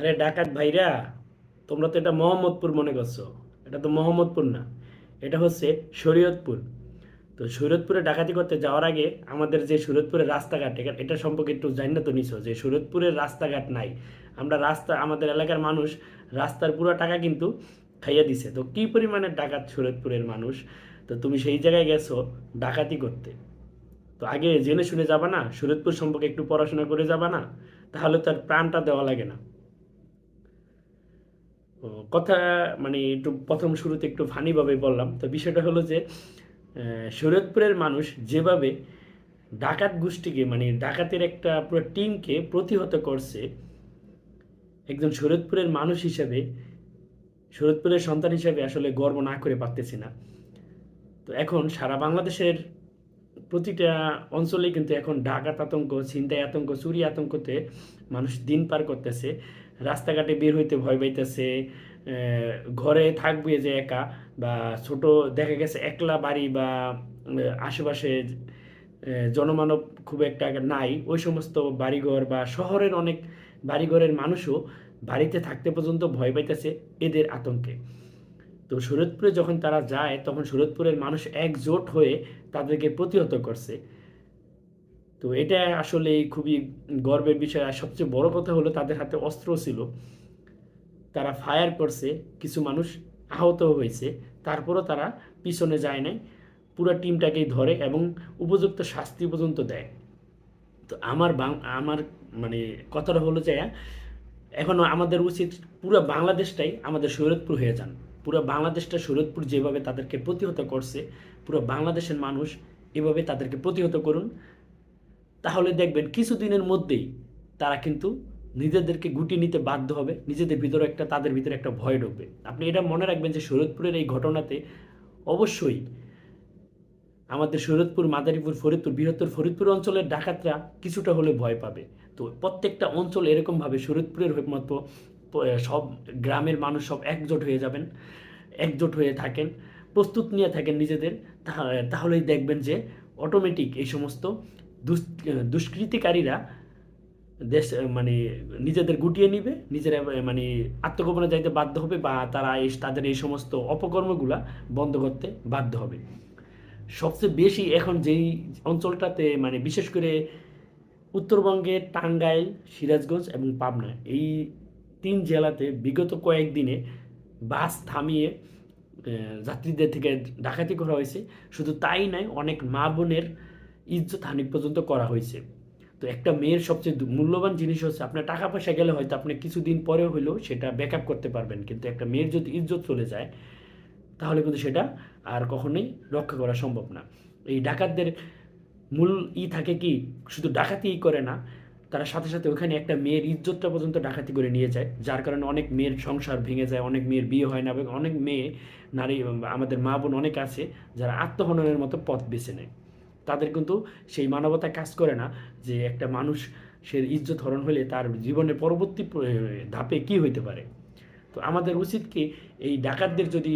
আরে ডাকাত ভাইরা, তোমরা তো এটা মোহাম্মদপুর মনে করছ। এটা তো মোহাম্মদপুর না, এটা হচ্ছে শরীয়তপুর। তো শরীয়তপুরে ডাকাতি করতে যাওয়ার আগে আমাদের যে শরীয়তপুরের রাস্তাঘাট, এটা- সম্পর্কে একটু জানি না তো নিছো যে শরীয়তপুরের রাস্তাঘাট নাই। আমরা রাস্তা, আমাদের এলাকার মানুষ রাস্তার পুরো টাকা কিন্তু খাইয়া দিছে। তো কি পরিমাণে ডাকাত শরীয়তপুরের মানুষ? তো তুমি সেই জায়গায় গেছো ডাকাতি করতে। তো আগে জেনে শুনে যাবা না, শরীয়তপুর সম্পর্কে একটু পড়াশোনা করে যাবা না, তাহলে তার প্রাণটা দেওয়া লাগে না। কথা মানে একটু প্রথম শুরুতে একটু ফানিভাবে বললাম। তো বিষয়টা হলো যে শরীয়তপুরের মানুষ যেভাবে ডাকাত গোষ্ঠীকে মানে ডাকাতের একটা পুরো টিমকে প্রতিহত করছে, একজন শরীয়তপুরের মানুষ হিসাবে, শরীয়তপুরের সন্তান হিসাবে আসলে গর্ব না করে পারতেছি না। তো এখন সারা বাংলাদেশের প্রতিটা অঞ্চলে কিন্তু এখন ডাকাত আতঙ্ক, ছিনতাই আতঙ্ক, চুরি আতঙ্কতে মানুষ দিন পার করতেছে। রাস্তাঘাটে বের হইতে ভয় পাইতেছে ঘরে থাকবে যে একা বা ছোট, দেখা গেছে একলা বাড়ি বা আশেপাশে জনমানব খুব একটা নাই। ওই সমস্ত বাড়িঘর বা শহরের অনেক বাড়িঘরের মানুষও বাড়িতে থাকতে পর্যন্ত ভয় পাইতেছে এদের আতঙ্কে। তো শরৎপুরে যখন তারা যায়, তখন শরৎপুরের মানুষ একজোট হয়ে তাদেরকে প্রতিহত করছে। তো এটা আসলে খুবই গর্বের বিষয়। আর সবচেয়ে বড় কথা হলো, তাদের হাতে অস্ত্র ছিল। তারা ফায়ার করছে, কিছু মানুষ আহত হয়েছে। তারপরও তারা পিছনে যায় নাই। পুরো টিমটাকেই ধরে এবং উপযুক্ত শাস্তি পর্যন্ত দেয়। তো আমার আমার মানে কথাটা হলো যে, এখন আমাদের উচিত পুরো বাংলাদেশটাই আমাদের শরীয়তপুর হয়ে যান। পুরো বাংলাদেশটা শরীয়তপুর যেভাবে তাদেরকে প্রতিহত করছে, পুরো বাংলাদেশের মানুষ এভাবে তাদেরকে প্রতিহত করুন। তাহলে দেখবেন কিছুদিনের মধ্যেই তারা কিন্তু নিজেদেরকে গুটিয়ে নিতে বাধ্য হবে, নিজেদের ভিতরে একটা, তাদের ভিতরে একটা ভয় ঢুকবে। আপনি এটা মনে রাখবেন যে শরীয়তপুরের এই ঘটনাতে অবশ্যই আমাদের শরীয়তপুর মাদারীপুর, ফরিদপুর, বৃহত্তর ফরিদপুর অঞ্চলের ডাকাতরা কিছুটা হলে ভয় পাবে। তো প্রত্যেকটা অঞ্চল এরকমভাবে শরীয়তপুরের হয়ে মতো সব গ্রামের মানুষ সব একজোট হয়ে যাবেন, একজোট হয়ে থাকেন, প্রস্তুত নিয়ে থাকেন নিজেদের তাহলে- তাহলেই দেখবেন যে অটোমেটিক এই সমস্ত দুষ্কৃতিকারীরা দেশ মানে নিজেদের গুটিয়ে নিবে, নিজেরা মানে আত্মগোপনে যাইতে বাধ্য হবে বা তারা এই, তাদের এই সমস্ত অপকর্মগুলা বন্ধ করতে বাধ্য হবে। সবচেয়ে বেশি এখন যেই অঞ্চলটাতে মানে বিশেষ করে উত্তরবঙ্গের টাঙ্গাইল, সিরাজগঞ্জ এবং পাবনা, এই তিন জেলাতে বিগত কয়েকদিনে বাস থামিয়ে যাত্রীদের থেকে ডাকাতি করা হয়েছে। শুধু তাই নয়, অনেক মা বোনের ইজ্জত হানি পর্যন্ত করা হয়েছে। তো একটা মেয়ের সবচেয়ে মূল্যবান জিনিস হচ্ছে, আপনার টাকা পয়সা গেলে হয়তো আপনি কিছুদিন পরেও হলেও সেটা ব্যাকআপ করতে পারবেন, কিন্তু একটা মেয়ের যদি ইজ্জত চলে যায়, তাহলে কিন্তু সেটা আর কখনোই রক্ষা করা সম্ভব না। এই ডাকাতদের মূল ই থাকে কি, শুধু ডাকাতিই করে না তারা সাথে সাথে ওখানে একটা মেয়ের ইজ্জতটা পর্যন্ত ডাকাতি করে নিয়ে যায়, যার কারণে অনেক মেয়ের সংসার ভেঙে যায়, অনেক মেয়ের বিয়ে হয় না, এবং অনেক মেয়ে, নারী আমাদের মা বোন অনেক আছে যারা আত্মহননের মতো পথ বেছে নেয়। তাদের কিন্তু সেই মানবতা কাজ করে না যে একটা মানুষ সে ইজ্জত হরণ হলে তার জীবনের পরবর্তী ধাপে কি হইতে পারে। তো আমাদের উচিত কি এই ডাকাতদের যদি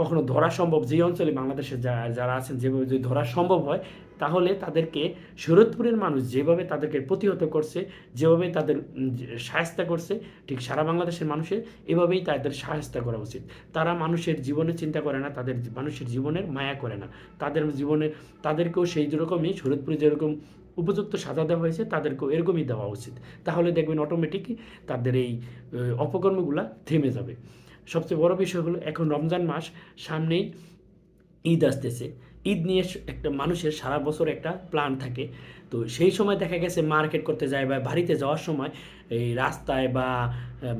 কখনো ধরা সম্ভব যে অঞ্চলে বাংলাদেশে যারা আছেন, যেভাবে যদি ধরা সম্ভব হয়, তাহলে তাদেরকে শরৎপুরের মানুষ যেভাবে তাদেরকে প্রতিহত করছে, যেভাবে তাদের সাহায্য করছে, ঠিক সারা বাংলাদেশের মানুষের এভাবেই তাদের সাহায্য করা উচিত। তারা মানুষের জীবনের চিন্তা করে না, তাদের মানুষের জীবনের মায়া করে না। তাদের জীবনে, তাদেরকেও সেই রকমই শরৎপুরে যেরকম উপযুক্ত সাজা দেওয়া হয়েছে, তাদেরকেও এরকমই দেওয়া উচিত। তাহলে দেখবেন অটোমেটিকই তাদের এই অপকর্মগুলা থেমে যাবে। সবচেয়ে বড় বিষয় হলো এখন রমজান মাস, সামনেই ঈদ আসতেছে। ঈদ নিয়ে একটা মানুষের সারা বছর একটা প্ল্যান থাকে। তো সেই সময় দেখা গেছে মার্কেট করতে যায় বা বাড়িতে যাওয়ার সময় এই রাস্তায় বা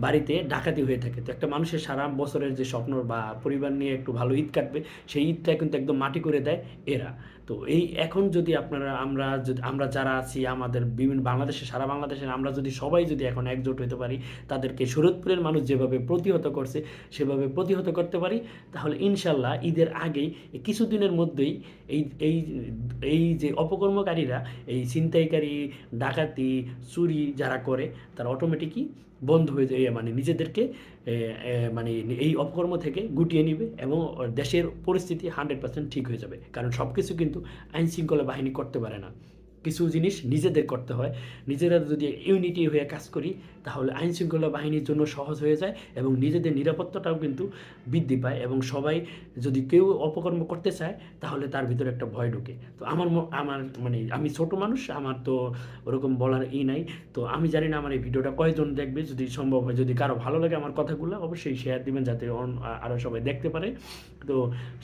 বাড়িতে ডাকাতি হয়ে থাকে। তো একটা মানুষের সারা বছরের যে স্বপ্ন বা পরিবার নিয়ে একটু ভালো ঈদ কাটবে, সেই ঈদটা কিন্তু একদম মাটি করে দেয় এরা। তো এই এখন যদি আপনারা, আমরা যদি, আমরা যারা আছি, আমাদের বিভিন্ন বাংলাদেশে, সারা বাংলাদেশের আমরা যদি সবাই যদি এখন একজোট হতে পারি, তাদেরকে শরৎপুরের মানুষ যেভাবে প্রতিহত করছে, সেভাবে প্রতিহত করতে পারি, তাহলে ইনশাল্লাহ ঈদের আগেই, কিছুদিনের মধ্যেই এই এই এই যে অপকর্মকারীরা, এই ছিনতাইকারী, ডাকাতি, চুরি যারা করে, তারা অটোমেটিকই বন্ধ হয়ে যায় মানে নিজেদেরকে মানে এই অপকর্ম থেকে গুটিয়ে নিবে এবং দেশের পরিস্থিতি হান্ড্রেড পার্সেন্ট ঠিক হয়ে যাবে। কারণ সব কিছু কিন্তু আইনশৃঙ্খলা বাহিনী করতে পারে না। কিছু জিনিস নিজেদের করতে হয়। নিজেরা যদি ইউনিটি হয়ে কাজ করি, তাহলে আইন শৃঙ্খলা বাহিনীর জন্য সহজ হয়ে যায় এবং নিজেদের নিরাপত্তাটাও কিন্তু বৃদ্ধি পায় এবং সবাই যদি কেউ অপকর্ম করতে চায়, তাহলে তার ভিতরে একটা ভয় ঢোকে। তো আমার আমার মানে আমি ছোট মানুষ, আমার তো ওরকম বলার ই নাই। তো আমি জানি না আমার এই ভিডিওটা কয়জন দেখবে। যদি সম্ভব হয়, যদি কারও ভালো লাগে আমার কথাগুলো, অবশ্যই শেয়ার দিবেন যাতে আরও সবাই দেখতে পারে। তো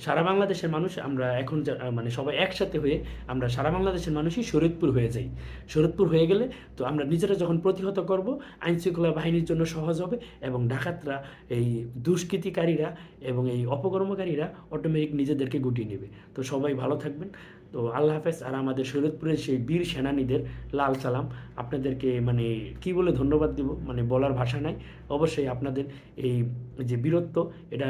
সারা বাংলাদেশের মানুষ আমরা এখন মানে সবাই একসাথে হয়ে আমরা সারা বাংলাদেশের মানুষই শরীয়তপুর হয়ে যাই। শরীয়তপুর হয়ে গেলে তো আমরা নিজেরা যখন প্রতিহত করব আইন শৃঙ্খলা বাহিনীর জন্য সহজ হবে এবং ডাকাতরা, এই দুষ্কৃতিকারীরা এবং এই অপকর্মকারীরা অটোমেটিক নিজেদেরকে গুটিয়ে নেবে। তো সবাই ভালো থাকবেন। তো আল্লাহ হাফেজ, আর আমাদের শরীয়তপুরের সেই বীর সেনানীদের লাল সালাম। আপনাদেরকে মানে কি বলে ধন্যবাদ দিব? মানে বলার ভাষা নাই। অবশ্যই আপনাদের এই যে বীরত্ব, এটা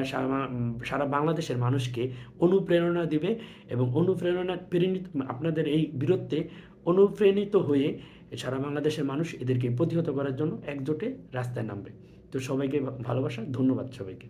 সারা বাংলাদেশের মানুষকে অনুপ্রেরণা দিবে এবং অনুপ্রেরণা প্রেরিত, আপনাদের এই বীরত্বে অনুপ্রাণিত হয়ে সারা বাংলাদেশের মানুষ এদেরকে প্রতিহত করার জন্য একজোটে রাস্তায় নামবে। তো সবাইকে ভালোবাসা, ধন্যবাদ সবাইকে।